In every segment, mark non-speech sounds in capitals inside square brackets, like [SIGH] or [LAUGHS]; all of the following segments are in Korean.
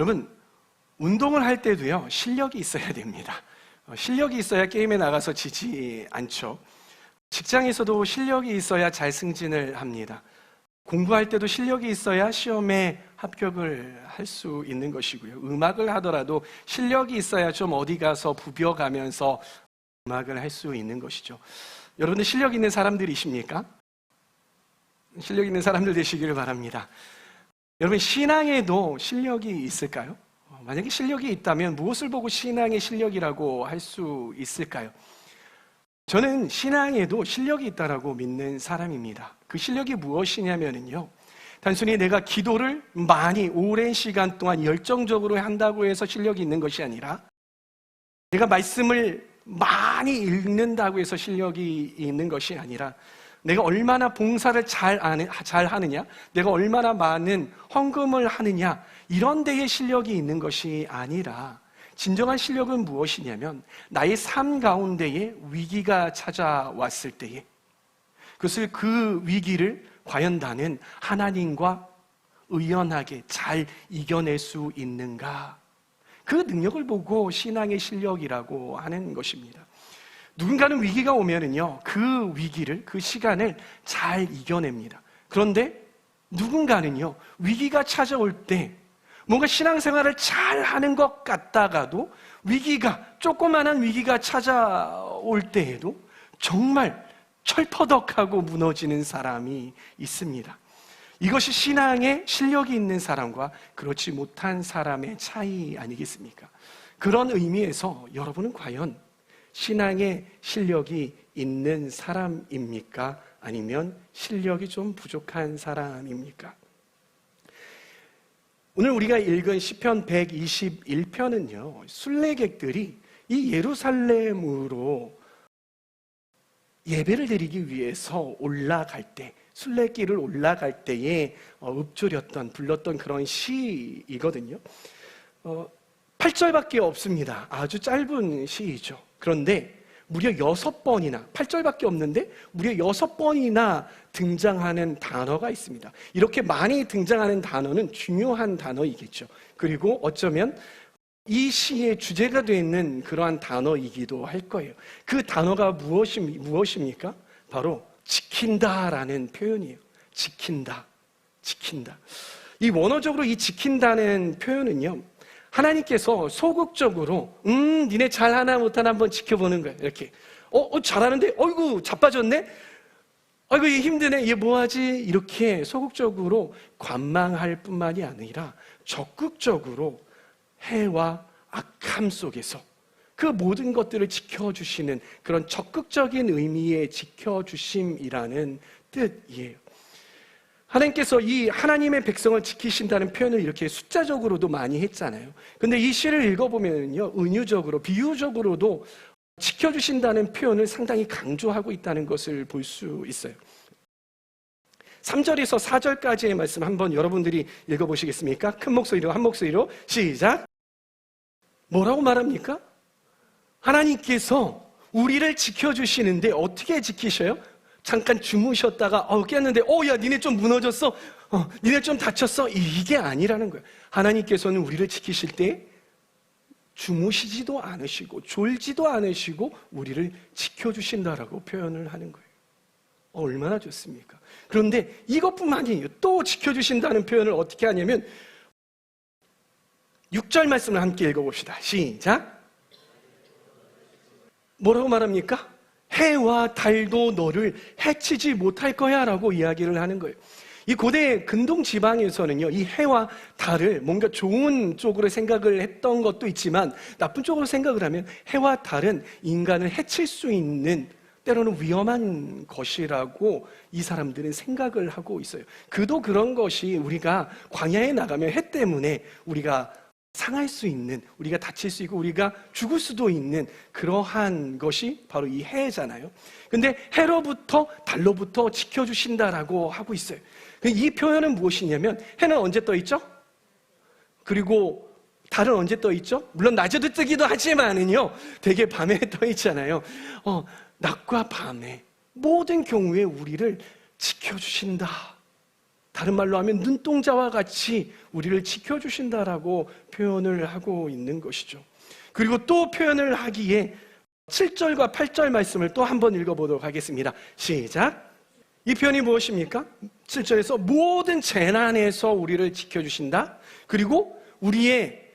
여러분, 운동을 할 때도요, 실력이 있어야 됩니다. 어, 실력이 있어야 게임에 나가서 지지 않죠. 직장에서도 실력이 있어야 잘 승진을 합니다. 공부할 때도 실력이 있어야 시험에 합격을 할 수 있는 것이고요. 음악을 하더라도 실력이 있어야 좀 어디 가서 부벼가면서 음악을 할 수 있는 것이죠. 여러분들 실력 있는 사람들이십니까? 실력 있는 사람들 되시기를 바랍니다. 여러분 신앙에도 실력이 있을까요? 어, 만약에 실력이 있다면 무엇을 보고 신앙의 실력이라고 할 수 있을까요? 저는 신앙에도 실력이 있다라고 믿는 사람입니다. 그 실력이 무엇이냐면요. 단순히 내가 기도를 많이 오랜 시간 동안 열정적으로 한다고 해서 실력이 있는 것이 아니라 내가 말씀을 많이 읽는다고 해서 실력이 있는 것이 아니라 내가 얼마나 봉사를 잘, 아는, 잘 하느냐, 내가 얼마나 많은 헌금을 하느냐, 이런 데에 실력이 있는 것이 아니라 진정한 실력은 무엇이냐면 나의 삶 가운데에 위기가 찾아왔을 때에 그것을 그 위기를 과연 나는 하나님과 의연하게 잘 이겨낼 수 있는가? 그 능력을 보고 신앙의 실력이라고 하는 것입니다. 누군가는 위기가 오면은요, 그 위기를, 그 시간을 잘 이겨냅니다. 그런데 누군가는요, 위기가 찾아올 때 뭔가 신앙생활을 잘 하는 것 같다가도 위기가, 조그마한 위기가 찾아올 때에도 정말 철퍼덕하고 무너지는 사람이 있습니다. 이것이 신앙에 실력이 있는 사람과 그렇지 못한 사람의 차이 아니겠습니까? 그런 의미에서 여러분은 과연 신앙에 실력이 있는 사람입니까? 아니면 실력이 좀 부족한 사람입니까? 오늘 우리가 읽은 시편 121편은요. 순례객들이 이 예루살렘으로 예배를 드리기 위해서 올라갈 때 순례길을 올라갈 때에 어, 읊조렸던 불렀던 그런 시이거든요. 어, 8절밖에 없습니다. 아주 짧은 시이죠. 그런데 무려 여섯 번이나 8절밖에 없는데 무려 여섯 번이나 등장하는 단어가 있습니다. 이렇게 많이 등장하는 단어는 중요한 단어이겠죠. 그리고 어쩌면 이 시의 주제가 되어 있는 그러한 단어이기도 할 거예요. 그 단어가 무엇이, 무엇입니까? 바로 지킨다라는 표현이에요. 지킨다. 지킨다. 이 원어적으로 이 지킨다는 표현은요. 하나님께서 소극적으로 음 니네 잘하나 못하나 한번 지켜보는 거예요. 이렇게 어, 어 잘하는데 어이구 자빠졌네. 아이고 얘 힘드네. 얘 뭐하지? 이렇게 소극적으로 관망할 뿐만이 아니라 적극적으로 해와 악함 속에서 그 모든 것들을 지켜주시는 그런 적극적인 의미의 지켜주심이라는 뜻이에요. 하나님께서 이 하나님의 백성을 지키신다는 표현을 이렇게 숫자적으로도 많이 했잖아요. 근데 이 시를 읽어보면요, 은유적으로, 비유적으로도 지켜주신다는 표현을 상당히 강조하고 있다는 것을 볼 수 있어요. 3절에서 4절까지의 말씀 한번 여러분들이 읽어보시겠습니까? 큰 목소리로, 한 목소리로, 시작! 뭐라고 말합니까? 하나님께서 우리를 지켜주시는데 어떻게 지키셔요? 잠깐 주무셨다가 어 깼는데 어야 니네 좀 무너졌어? 어 니네 좀 다쳤어? 이게 아니라는 거예요. 하나님께서는 우리를 지키실 때 주무시지도 않으시고 졸지도 않으시고 우리를 지켜주신다라고 표현을 하는 거예요. 어, 얼마나 좋습니까? 그런데 이것뿐만이 또 지켜주신다는 표현을 어떻게 하냐면 6절 말씀을 함께 읽어봅시다. 시작. 뭐라고 말합니까? 해와 달도 너를 해치지 못할 거야 라고 이야기를 하는 거예요. 이 고대 근동 지방에서는요, 이 해와 달을 뭔가 좋은 쪽으로 생각을 했던 것도 있지만 나쁜 쪽으로 생각을 하면 해와 달은 인간을 해칠 수 있는 때로는 위험한 것이라고 이 사람들은 생각을 하고 있어요. 그도 그런 것이 우리가 광야에 나가면 해 때문에 우리가 상할 수 있는, 우리가 다칠 수 있고, 우리가 죽을 수도 있는 그러한 것이 바로 이 해잖아요. 근데 해로부터 달로부터 지켜주신다라고 하고 있어요. 이 표현은 무엇이냐면, 해는 언제 떠 있죠? 그리고 달은 언제 떠 있죠? 물론 낮에도 뜨기도 하지만은요, 되게 밤에 [LAUGHS] 떠 있잖아요. 어, 낮과 밤에 모든 경우에 우리를 지켜주신다. 다른 말로 하면 눈동자와 같이 우리를 지켜주신다라고 표현을 하고 있는 것이죠. 그리고 또 표현을 하기에 7절과 8절 말씀을 또 한번 읽어보도록 하겠습니다. 시작. 이 표현이 무엇입니까? 7절에서 모든 재난에서 우리를 지켜주신다. 그리고 우리의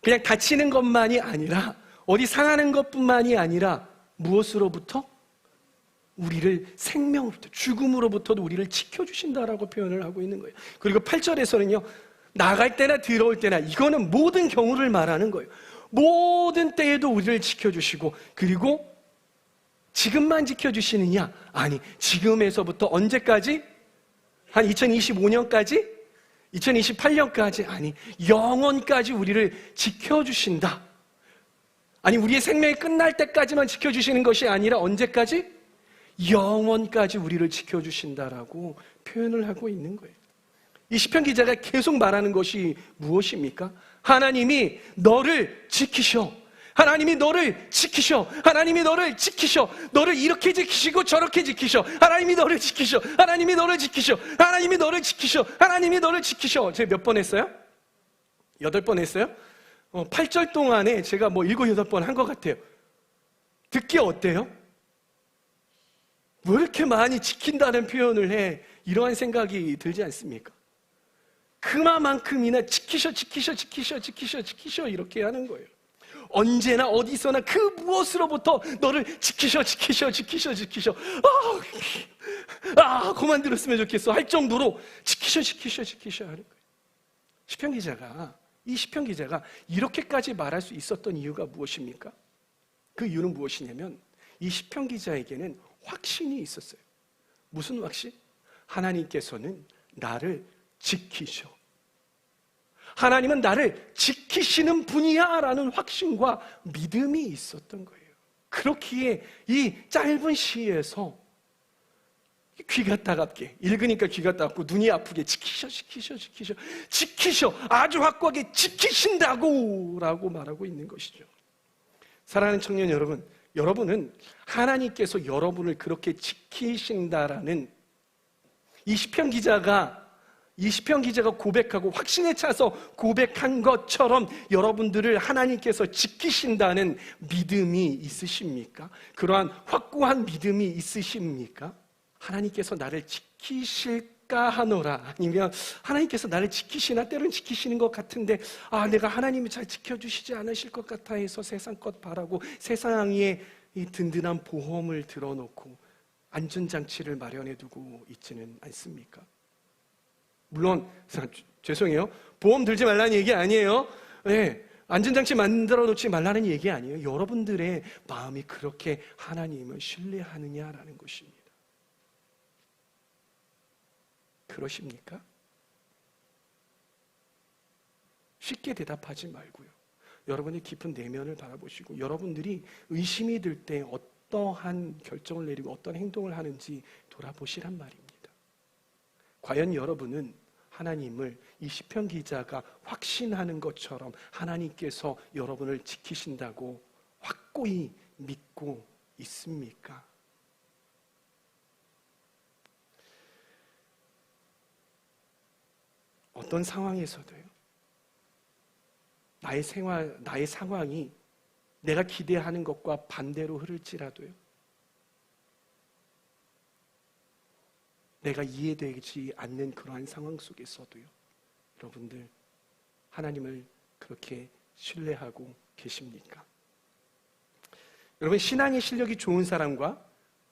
그냥 다치는 것만이 아니라 어디 상하는 것뿐만이 아니라 무엇으로부터? 우리를 생명으로부터 죽음으로부터도 우리를 지켜 주신다라고 표현을 하고 있는 거예요. 그리고 8절에서는요. 나갈 때나 들어올 때나 이거는 모든 경우를 말하는 거예요. 모든 때에도 우리를 지켜 주시고 그리고 지금만 지켜 주시느냐? 아니, 지금에서부터 언제까지? 한 2025년까지? 2028년까지? 아니, 영원까지 우리를 지켜 주신다. 아니, 우리의 생명이 끝날 때까지만 지켜 주시는 것이 아니라 언제까지? 영원까지 우리를 지켜주신다라고 표현을 하고 있는 거예요. 이 시편 기자가 계속 말하는 것이 무엇입니까? 하나님이 너를 지키셔. 하나님이 너를 지키셔. 하나님이 너를 지키셔. 너를 이렇게 지키시고 저렇게 지키셔. 하나님이 너를 지키셔. 하나님이 너를 지키셔. 하나님이 너를 지키셔. 하나님이 너를 지키셔. 제가 몇 번 했어요? 여덟 번 했어요? 어, 8절 동안에 제가 뭐 일곱, 여덟 번 한 것 같아요. 듣기 어때요? 왜 이렇게 많이 지킨다는 표현을 해? 이러한 생각이 들지 않습니까? 그만큼이나 지키셔, 지키셔, 지키셔, 지키셔, 지키셔 이렇게 하는 거예요. 언제나 어디서나 그 무엇으로부터 너를 지키셔, 지키셔, 지키셔, 지키셔. 아, 아, 그만 들었으면 좋겠어. 할 정도로 지키셔, 지키셔, 지키셔 하는 거예요. 시편 기자가 이 시편 기자가 이렇게까지 말할 수 있었던 이유가 무엇입니까? 그 이유는 무엇이냐면 이 시편 기자에게는 확신이 있었어요. 무슨 확신? 하나님께서는 나를 지키셔. 하나님은 나를 지키시는 분이야 라는 확신과 믿음이 있었던 거예요. 그렇기에 이 짧은 시에서 귀가 따갑게 읽으니까 귀가 따갑고 눈이 아프게 지키셔 지키셔 지키셔 지키셔 아주 확고하게 지키신다고 라고 말하고 있는 것이죠. 사랑하는 청년 여러분, 여러분은 하나님께서 여러분을 그렇게 지키신다라는 이 시편 기자가 이 시편 기자가 고백하고 확신에 차서 고백한 것처럼 여러분들을 하나님께서 지키신다는 믿음이 있으십니까? 그러한 확고한 믿음이 있으십니까? 하나님께서 나를 지키실 까 하노라 아니면 하나님께서 나를 지키시나 때로는 지키시는 것 같은데 아 내가 하나님이 잘 지켜주시지 않으실 것 같아 해서 세상 것 바라고 세상에 이 든든한 보험을 들어놓고 안전장치를 마련해 두고 있지는 않습니까? 물론 죄송해요. 보험 들지 말라는 얘기 아니에요. 네, 안전장치 만들어 놓지 말라는 얘기 아니에요. 여러분들의 마음이 그렇게 하나님을 신뢰하느냐라는 것입니다. 그러십니까? 쉽게 대답하지 말고요. 여러분의 깊은 내면을 바라보시고 여러분들이 의심이 들 때 어떠한 결정을 내리고 어떤 행동을 하는지 돌아보시란 말입니다. 과연 여러분은 하나님을 이 시편 기자가 확신하는 것처럼 하나님께서 여러분을 지키신다고 확고히 믿고 있습니까? 어떤 상황에서도요. 나의 생활, 나의 상황이 내가 기대하는 것과 반대로 흐를지라도요. 내가 이해되지 않는 그러한 상황 속에서도요. 여러분들 하나님을 그렇게 신뢰하고 계십니까? 여러분 신앙의 실력이 좋은 사람과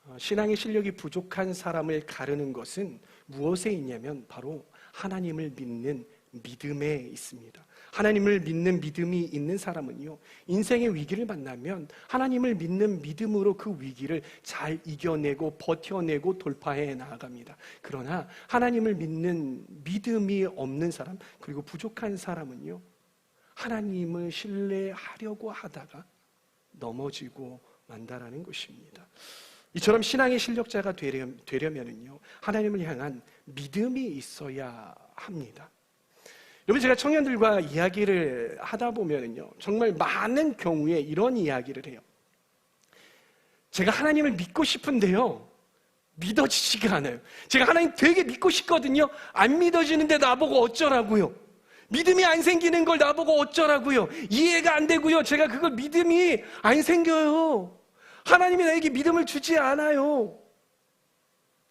어, 신앙의 실력이 부족한 사람을 가르는 것은 무엇에 있냐면 바로 하나님을 믿는 믿음에 있습니다. 하나님을 믿는 믿음이 있는 사람은요, 인생의 위기를 만나면 하나님을 믿는 믿음으로 그 위기를 잘 이겨내고 버텨내고 돌파해 나아갑니다. 그러나 하나님을 믿는 믿음이 없는 사람, 그리고 부족한 사람은요, 하나님을 신뢰하려고 하다가 넘어지고 만다라는 것입니다. 이처럼 신앙의 실력자가 되려면은요, 하나님을 향한 믿음이 있어야 합니다. 여러분 제가 청년들과 이야기를 하다 보면요 정말 많은 경우에 이런 이야기를 해요. 제가 하나님을 믿고 싶은데요. 믿어지지가 않아요. 제가 하나님 되게 믿고 싶거든요. 안 믿어지는데 나보고 어쩌라고요? 믿음이 안 생기는 걸 나보고 어쩌라고요? 이해가 안 되고요. 제가 그걸 믿음이 안 생겨요. 하나님이 나에게 믿음을 주지 않아요.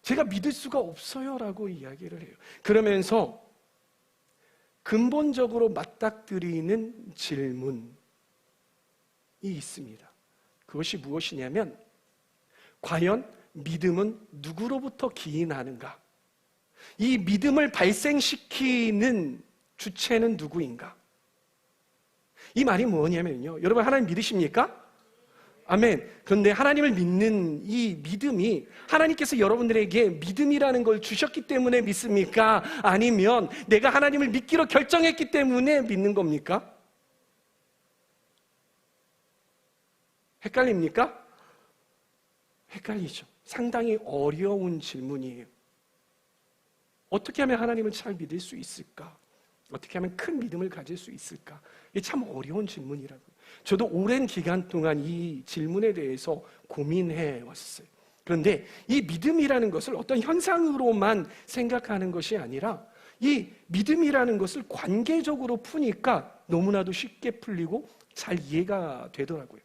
제가 믿을 수가 없어요 라고 이야기를 해요. 그러면서 근본적으로 맞닥뜨리는 질문이 있습니다. 그것이 무엇이냐면 과연 믿음은 누구로부터 기인하는가? 이 믿음을 발생시키는 주체는 누구인가? 이 말이 뭐냐면요. 여러분 하나님 믿으십니까? 아멘. 그런데 하나님을 믿는 이 믿음이 하나님께서 여러분들에게 믿음이라는 걸 주셨기 때문에 믿습니까? 아니면 내가 하나님을 믿기로 결정했기 때문에 믿는 겁니까? 헷갈립니까? 헷갈리죠. 상당히 어려운 질문이에요. 어떻게 하면 하나님을 잘 믿을 수 있을까? 어떻게 하면 큰 믿음을 가질 수 있을까? 이게 참 어려운 질문이라고요. 저도 오랜 기간 동안 이 질문에 대해서 고민해 왔어요. 그런데 이 믿음이라는 것을 어떤 현상으로만 생각하는 것이 아니라 이 믿음이라는 것을 관계적으로 푸니까 너무나도 쉽게 풀리고 잘 이해가 되더라고요.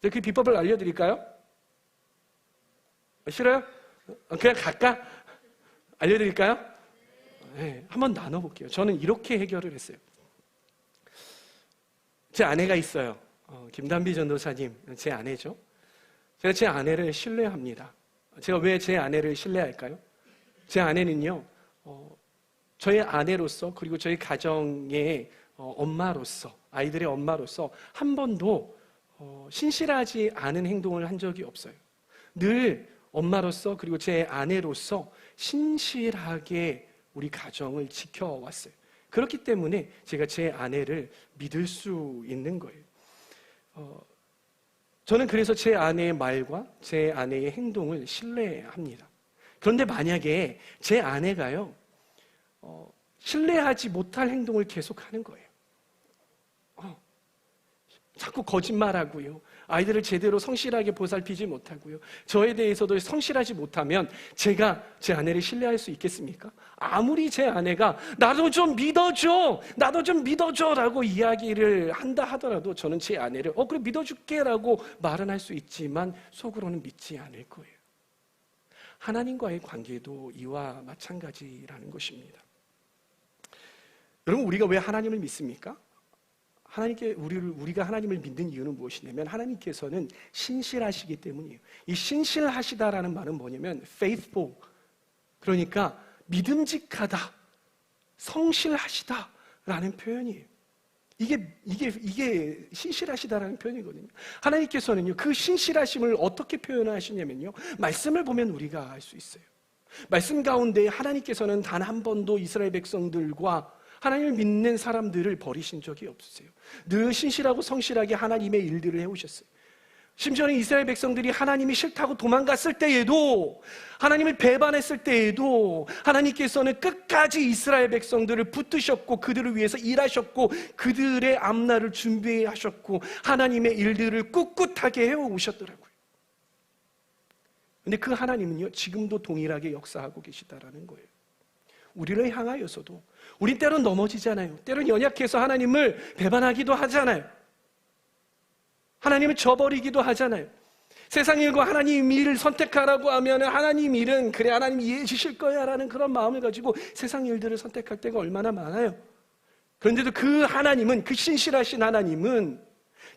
그 비법을 알려드릴까요? 싫어요? 그냥 갈까? 알려드릴까요? 네, 한번 나눠볼게요. 저는 이렇게 해결을 했어요. 제 아내가 있어요. 어, 김단비 전도사님, 제 아내죠. 제가 제 아내를 신뢰합니다. 제가 왜 제 아내를 신뢰할까요? 제 아내는요, 어, 저의 아내로서 그리고 저희 가정의 어, 엄마로서 아이들의 엄마로서 한 번도 어, 신실하지 않은 행동을 한 적이 없어요. 늘 엄마로서 그리고 제 아내로서 신실하게 우리 가정을 지켜왔어요. 그렇기 때문에 제가 제 아내를 믿을 수 있는 거예요. 어, 저는 그래서 제 아내의 말과 제 아내의 행동을 신뢰합니다. 그런데 만약에 제 아내가요, 어, 신뢰하지 못할 행동을 계속 하는 거예요. 어, 자꾸 거짓말하고요. 아이들을 제대로 성실하게 보살피지 못하고요. 저에 대해서도 성실하지 못하면 제가 제 아내를 신뢰할 수 있겠습니까? 아무리 제 아내가 나도 좀 믿어줘, 나도 좀 믿어줘 라고 이야기를 한다 하더라도 저는 제 아내를 어 그래 믿어줄게 라고 말은 할 수 있지만 속으로는 믿지 않을 거예요. 하나님과의 관계도 이와 마찬가지라는 것입니다. 여러분 우리가 왜 하나님을 믿습니까? 하나님께 우리를 우리가 하나님을 믿는 이유는 무엇이냐면 하나님께서는 신실하시기 때문이에요. 이 신실하시다라는 말은 뭐냐면 faithful 그러니까 믿음직하다, 성실하시다라는 표현이에요. 이게 이게 이게 신실하시다라는 표현이거든요. 하나님께서는요 그 신실하심을 어떻게 표현하시냐면요 말씀을 보면 우리가 알 수 있어요. 말씀 가운데 하나님께서는 단 한 번도 이스라엘 백성들과 하나님을 믿는 사람들을 버리신 적이 없으세요. 늘 신실하고 성실하게 하나님의 일들을 해오셨어요. 심지어는 이스라엘 백성들이 하나님이 싫다고 도망갔을 때에도 하나님을 배반했을 때에도 하나님께서는 끝까지 이스라엘 백성들을 붙드셨고 그들을 위해서 일하셨고 그들의 앞날을 준비하셨고 하나님의 일들을 꿋꿋하게 해오셨더라고요. 근데 그 하나님은요 지금도 동일하게 역사하고 계시다라는 거예요. 우리를 향하여서도 우린 때론 넘어지잖아요. 때론 연약해서 하나님을 배반하기도 하잖아요. 하나님을 저버리기도 하잖아요. 세상 일과 하나님 일을 선택하라고 하면 하나님 일은 그래 하나님 이해해 주실 거야 라는 그런 마음을 가지고 세상 일들을 선택할 때가 얼마나 많아요. 그런데도 그 하나님은 그 신실하신 하나님은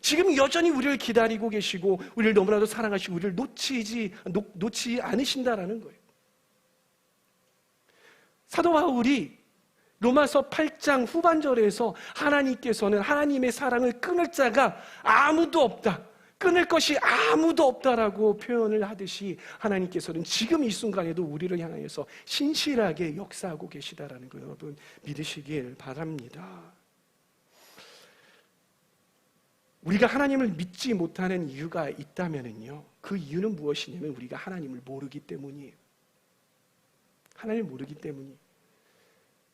지금 여전히 우리를 기다리고 계시고 우리를 너무나도 사랑하시고 우리를 놓치지 놓, 놓지 않으신다라는 거예요. 사도 바울이 로마서 8장 후반절에서 하나님께서는 하나님의 사랑을 끊을 자가 아무도 없다. 끊을 것이 아무도 없다라고 표현을 하듯이 하나님께서는 지금 이 순간에도 우리를 향하여서 신실하게 역사하고 계시다라는 거 여러분 믿으시길 바랍니다. 우리가 하나님을 믿지 못하는 이유가 있다면은요. 그 이유는 무엇이냐면 우리가 하나님을 모르기 때문이에요. 하나님을 모르기 때문이에요.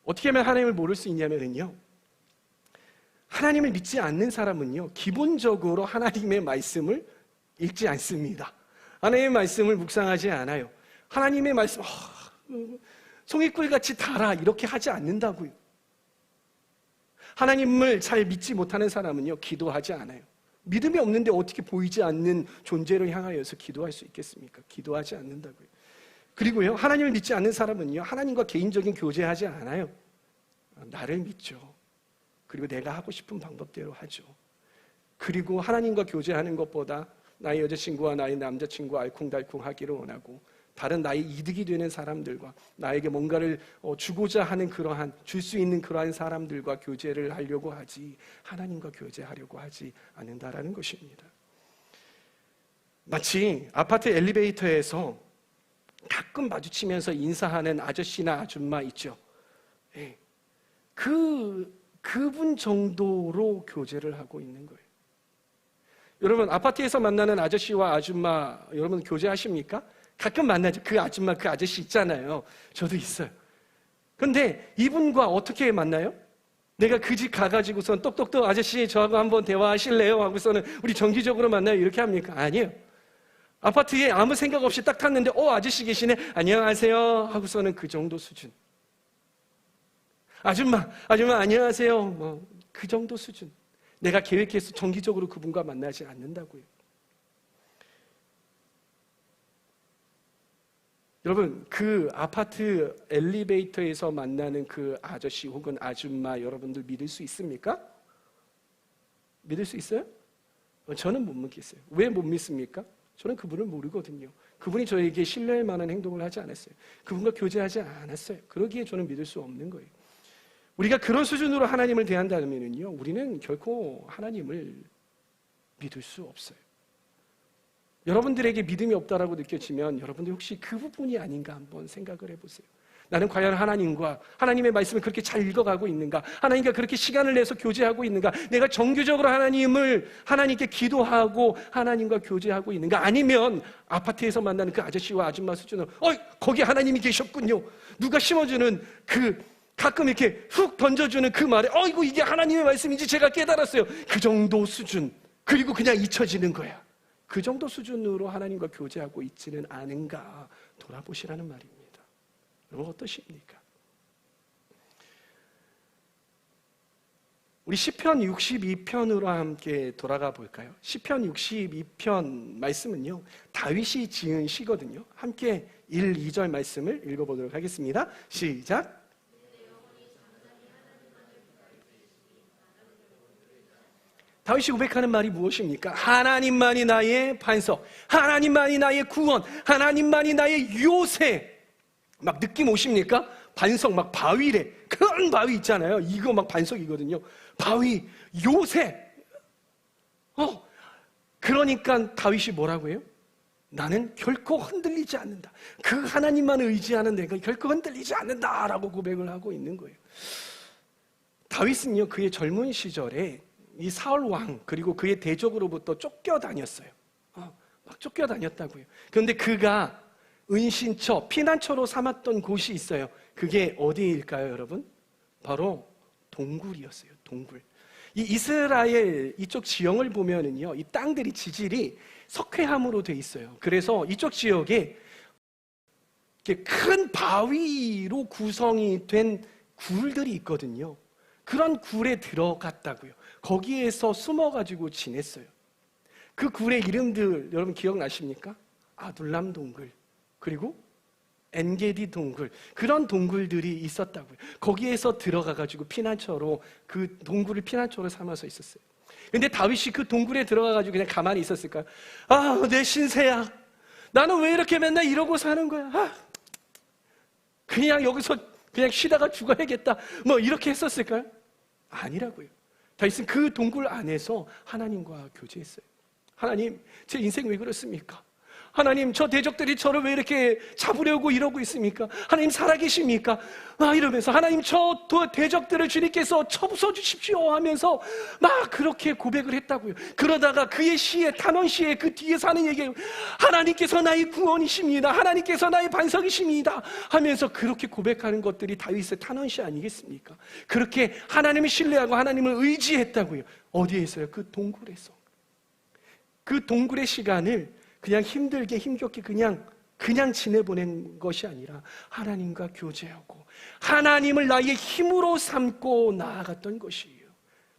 어떻게 하면 하나님을 모를 수 있냐면요. 하나님을 믿지 않는 사람은요, 기본적으로 하나님의 말씀을 읽지 않습니다. 하나님의 말씀을 묵상하지 않아요. 하나님의 말씀, 아, 송이꿀 같이 달아 이렇게 하지 않는다고요. 하나님을 잘 믿지 못하는 사람은요 기도하지 않아요. 믿음이 없는데 어떻게 보이지 않는 존재를 향하여서 기도할 수 있겠습니까? 기도하지 않는다고요. 그리고요 하나님을 믿지 않는 사람은요 하나님과 개인적인 교제하지 않아요. 나를 믿죠. 그리고 내가 하고 싶은 방법대로 하죠. 그리고 하나님과 교제하는 것보다 나의 여자친구와 나의 남자친구와 알콩달콩 하기를 원하고 다른 나의 이득이 되는 사람들과 나에게 뭔가를 어, 주고자 하는 그러한 줄 수 있는 그러한 사람들과 교제를 하려고 하지 하나님과 교제하려고 하지 않는다라는 것입니다. 마치 아파트 엘리베이터에서 가끔 마주치면서 인사하는 아저씨나 아줌마 있죠. 예. 그 그분 정도로 교제를 하고 있는 거예요. 여러분 아파트에서 만나는 아저씨와 아줌마 여러분 교제하십니까? 가끔 만나죠. 그 아줌마, 그 아저씨 있잖아요. 저도 있어요. 근데 이분과 어떻게 만나요? 내가 그 집 가가지고선 똑똑똑 아저씨 저하고 한번 대화하실래요? 하고서는 우리 정기적으로 만나요. 이렇게 합니까? 아니에요. 아파트에 아무 생각 없이 딱 탔는데, 어, 아저씨 계시네? 안녕하세요. 하고서는 그 정도 수준. 아줌마, 아줌마, 안녕하세요. 뭐, 그 정도 수준. 내가 계획해서 정기적으로 그분과 만나지 않는다고요. 여러분, 그 아파트 엘리베이터에서 만나는 그 아저씨 혹은 아줌마 여러분들 믿을 수 있습니까? 믿을 수 있어요? 어, 저는 못 믿겠어요. 왜 못 믿습니까? 저는 그분을 모르거든요. 그분이 저에게 신뢰할 만한 행동을 하지 않았어요. 그분과 교제하지 않았어요. 그러기에 저는 믿을 수 없는 거예요. 우리가 그런 수준으로 하나님을 대한다면요, 우리는 결코 하나님을 믿을 수 없어요. 여러분들에게 믿음이 없다라고 느껴지면 여러분들 혹시 그 부분이 아닌가 한번 생각을 해보세요. 나는 과연 하나님과 하나님의 말씀을 그렇게 잘 읽어가고 있는가? 하나님과 그렇게 시간을 내서 교제하고 있는가? 내가 정규적으로 하나님을 하나님께 기도하고 하나님과 교제하고 있는가? 아니면 아파트에서 만나는 그 아저씨와 아줌마 수준으로 어 거기 하나님이 계셨군요. 누가 심어주는 그 가끔 이렇게 훅 던져주는 그 말에 어이구 이게 하나님의 말씀인지 제가 깨달았어요. 그 정도 수준 그리고 그냥 잊혀지는 거야. 그 정도 수준으로 하나님과 교제하고 있지는 않은가 돌아보시라는 말입니다. 여러분 어떠십니까? 우리 시편 62편으로 함께 돌아가 볼까요? 시편 62편 말씀은요. 다윗이 지은 시거든요. 함께 1, 2절 말씀을 읽어 보도록 하겠습니다. 시작. 다윗이 고백하는 말이 무엇입니까? 하나님만이 나의 반석, 하나님만이 나의 구원, 하나님만이 나의 요새. 막 느낌 오십니까? 반석 막 바위래. 큰 바위 있잖아요. 이거 막 반석이거든요. 바위, 요새. 어, 그러니까 다윗이 뭐라고 해요? 나는 결코 흔들리지 않는다. 그 하나님만 의지하는 내가 결코 흔들리지 않는다라고 고백을 하고 있는 거예요. 다윗은요, 그의 젊은 시절에 이 사울 왕 그리고 그의 대적으로부터 쫓겨 다녔어요. 어, 막 쫓겨 다녔다고요. 그런데 그가 은신처, 피난처로 삼았던 곳이 있어요. 그게 어디일까요, 여러분? 바로 동굴이었어요. 동굴. 이 이스라엘 이쪽 지형을 보면은요, 이 땅들이 지질이 석회암으로 돼 있어요. 그래서 이쪽 지역에 큰 바위로 구성이 된 굴들이 있거든요. 그런 굴에 들어갔다고요. 거기에서 숨어가지고 지냈어요. 그 굴의 이름들 여러분 기억나십니까? 아둘람 동굴 그리고 엔게디 동굴 그런 동굴들이 있었다고요. 거기에서 들어가 가지고 피난처로 그 동굴을 피난처로 삼아서 있었어요. 근데 다윗이 그 동굴에 들어가 가지고 그냥 가만히 있었을까요? 아, 내 신세야. 나는 왜 이렇게 맨날 이러고 사는 거야? 아, 그냥 여기서 그냥 쉬다가 죽어야겠다. 뭐 이렇게 했었을까요? 아니라고요. 다윗은 그 동굴 안에서 하나님과 교제했어요. 하나님, 제 인생 왜 그렇습니까? 하나님, 저 대적들이 저를 왜 이렇게 잡으려고 이러고 있습니까? 하나님 살아계십니까? 아, 이러면서 하나님 저 대적들을 주님께서 쳐부숴 주십시오 하면서 막 그렇게 고백을 했다고요. 그러다가 그의 시에, 탄원 시에 그 뒤에 사는 얘기 하나님께서 나의 구원이십니다. 하나님께서 나의 반석이십니다. 하면서 그렇게 고백하는 것들이 다윗의 탄원 시 아니겠습니까? 그렇게 하나님을 신뢰하고 하나님을 의지했다고요. 어디에서요? 그 동굴에서. 그 동굴의 시간을 그냥 힘들게 힘겹게 그냥 그냥 지내보낸 것이 아니라 하나님과 교제하고 하나님을 나의 힘으로 삼고 나아갔던 것이에요.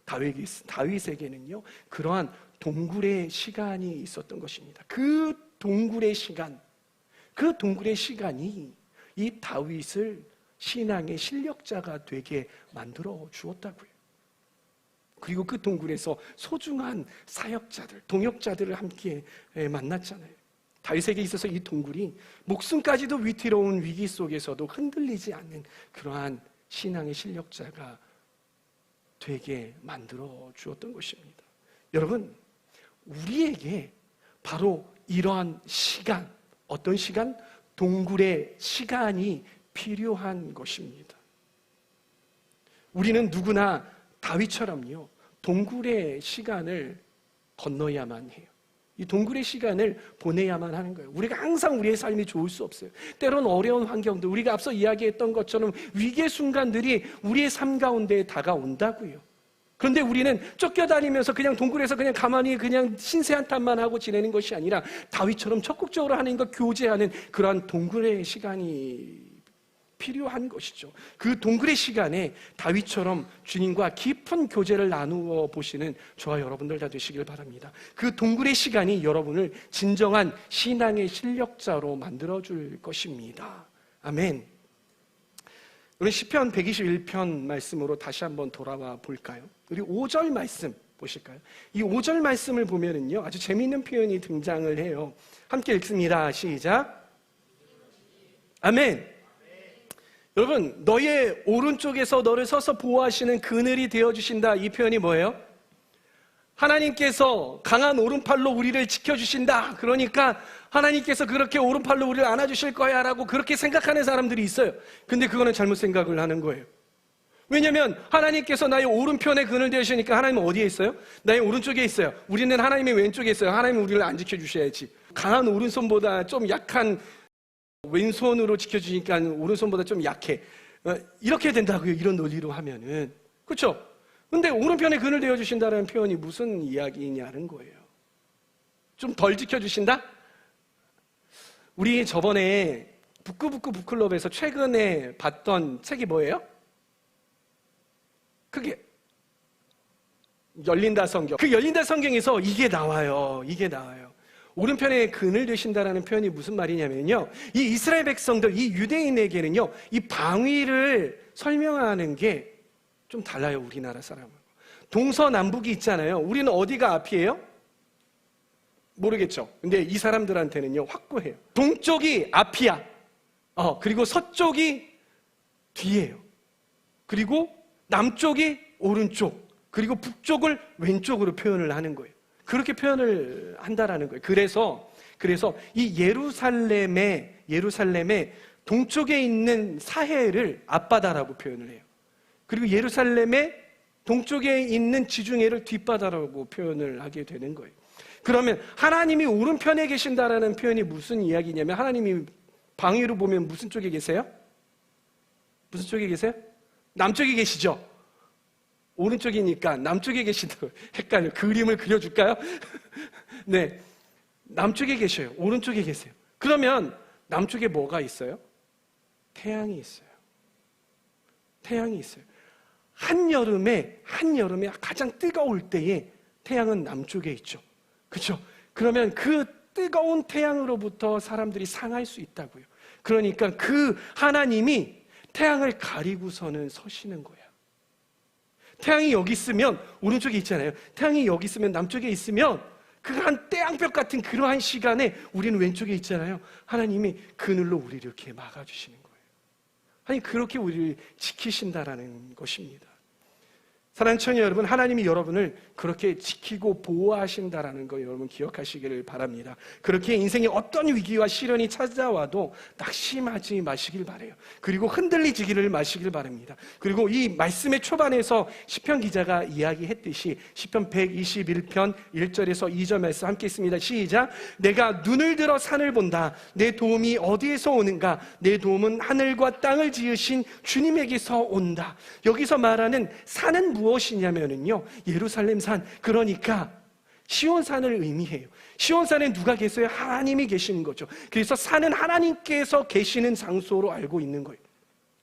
다윗, 다윗에게는요, 그러한 동굴의 시간이 있었던 것입니다. 그 동굴의 시간, 그 동굴의 시간이 이 다윗을 신앙의 실력자가 되게 만들어 주었다고요. 그리고 그 동굴에서 소중한 사역자들, 동역자들을 함께 만났잖아요. 다윗에게 있어서 이 동굴이 목숨까지도 위태로운 위기 속에서도 흔들리지 않는 그러한 신앙의 실력자가 되게 만들어 주었던 것입니다. 여러분, 우리에게 바로 이러한 시간, 어떤 시간? 동굴의 시간이 필요한 것입니다. 우리는 누구나 다윗처럼요, 동굴의 시간을 건너야만 해요. 이 동굴의 시간을 보내야만 하는 거예요. 우리가 항상 우리의 삶이 좋을 수 없어요. 때론 어려운 환경들, 우리가 앞서 이야기했던 것처럼 위기의 순간들이 우리의 삶 가운데 다가온다고요. 그런데 우리는 쫓겨다니면서 그냥 동굴에서 그냥 가만히 그냥 신세 한탄만 하고 지내는 것이 아니라 다윗처럼 적극적으로 하나님과 교제하는 그러한 동굴의 시간이 필요한 것이죠. 그 동굴의 시간에 다윗처럼 주님과 깊은 교제를 나누어 보시는 저와 여러분들 다 되시길 바랍니다. 그 동굴의 시간이 여러분을 진정한 신앙의 실력자로 만들어 줄 것입니다. 아멘. 우리 시편 121편 말씀으로 다시 한번 돌아와 볼까요? 우리 5절 말씀 보실까요? 이 5절 말씀을 보면은요. 아주 재미있는 표현이 등장을 해요. 함께 읽습니다. 시작. 아멘. 여러분, 너의 오른쪽에서 너를 서서 보호하시는 그늘이 되어 주신다. 이 표현이 뭐예요? 하나님께서 강한 오른팔로 우리를 지켜주신다. 그러니까 하나님께서 그렇게 오른팔로 우리를 안아주실 거야 라고 그렇게 생각하는 사람들이 있어요. 근데 그거는 잘못 생각을 하는 거예요. 왜냐면 하나님께서 나의 오른편에 그늘 되시니까 하나님은 어디에 있어요? 나의 오른쪽에 있어요. 우리는 하나님의 왼쪽에 있어요. 하나님은 우리를 안 지켜주셔야지. 강한 오른손보다 좀 약한 왼손으로 지켜주니까 오른손보다 좀 약해. 어, 이렇게 된다고요. 이런 논리로 하면은. 그렇죠? 근데 오른편에 그늘 되어 주신다는 표현이 무슨 이야기냐는 거예요. 좀 덜 지켜 주신다? 우리 저번에 북구북구 북클럽에서 최근에 봤던 책이 뭐예요? 그게 열린다 성경. 그 열린다 성경에서 이게 나와요. 이게 나와요. 오른편에 그늘 되신다라는 표현이 무슨 말이냐면요. 이 이스라엘 백성들, 이 유대인에게는요, 이 방위를 설명하는 게 좀 달라요, 우리나라 사람은. 동서남북이 있잖아요. 우리는 어디가 앞이에요? 모르겠죠. 근데 이 사람들한테는요, 확고해요. 동쪽이 앞이야. 어, 그리고 서쪽이 뒤에요. 그리고 남쪽이 오른쪽, 그리고 북쪽을 왼쪽으로 표현을 하는 거예요. 그렇게 표현을 한다라는 거예요. 그래서 그래서 이 예루살렘의 예루살렘의 동쪽에 있는 사해를 앞바다라고 표현을 해요. 그리고 예루살렘의 동쪽에 있는 지중해를 뒷바다라고 표현을 하게 되는 거예요. 그러면 하나님이 오른편에 계신다라는 표현이 무슨 이야기냐면 하나님이 방위로 보면 무슨 쪽에 계세요? 무슨 쪽에 계세요? 남쪽에 계시죠? 오른쪽이니까 남쪽에 계신다고 [LAUGHS] 헷갈려. 그림을 그려줄까요? [LAUGHS] 네. 남쪽에 계셔요. 오른쪽에 계세요. 그러면 남쪽에 뭐가 있어요? 태양이 있어요. 태양이 있어요. 한여름에, 한여름에 가장 뜨거울 때에 태양은 남쪽에 있죠. 그렇죠? 그러면 그 뜨거운 태양으로부터 사람들이 상할 수 있다고요. 그러니까 그 하나님이 태양을 가리고서는 서시는 거야. 태양이 여기 있으면 오른쪽에 있잖아요. 태양이 여기 있으면 남쪽에 있으면 그한 태양벽 같은 그러한 시간에 우리는 왼쪽에 있잖아요. 하나님이 그늘로 우리를 이렇게 막아주시는 거예요. 아니 그렇게 우리를 지키신다라는 것입니다. 사랑하는 청년 여러분, 하나님이 여러분을 그렇게 지키고 보호하신다라는 거 여러분 기억하시기를 바랍니다. 그렇게 인생에 어떤 위기와 시련이 찾아와도 낙심하지 마시길 바래요. 그리고 흔들리지기를 마시길 바랍니다. 그리고 이 말씀의 초반에서 시편 기자가 이야기했듯이 시편 121편 1절에서 2절 말씀 함께 있습니다. 시작. 내가 눈을 들어 산을 본다. 내 도움이 어디에서 오는가? 내 도움은 하늘과 땅을 지으신 주님에게서 온다. 여기서 말하는 산은 무 엇이냐면요. 예루살렘 산. 그러니까 시온산을 의미해요. 시온산에 누가 계세요? 하나님이 계시는 거죠. 그래서 산은 하나님께서 계시는 장소로 알고 있는 거예요.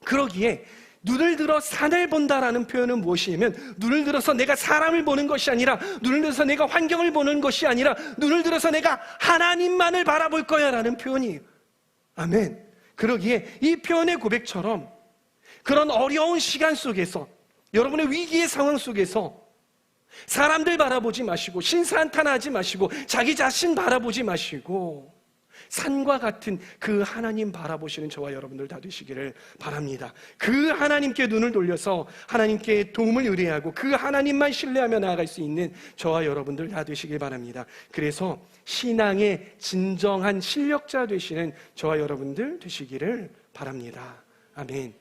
그러기에 눈을 들어 산을 본다라는 표현은 무엇이냐면 눈을 들어서 내가 사람을 보는 것이 아니라 눈을 들어서 내가 환경을 보는 것이 아니라 눈을 들어서 내가 하나님만을 바라볼 거야라는 표현이에요. 아멘. 그러기에 이 표현의 고백처럼 그런 어려운 시간 속에서 여러분의 위기의 상황 속에서 사람들 바라보지 마시고 신사한탄하지 마시고 자기 자신 바라보지 마시고 산과 같은 그 하나님 바라보시는 저와 여러분들 다 되시기를 바랍니다. 그 하나님께 눈을 돌려서 하나님께 도움을 의뢰하고 그 하나님만 신뢰하며 나아갈 수 있는 저와 여러분들 다 되시길 바랍니다. 그래서 신앙의 진정한 실력자 되시는 저와 여러분들 되시기를 바랍니다. 아멘.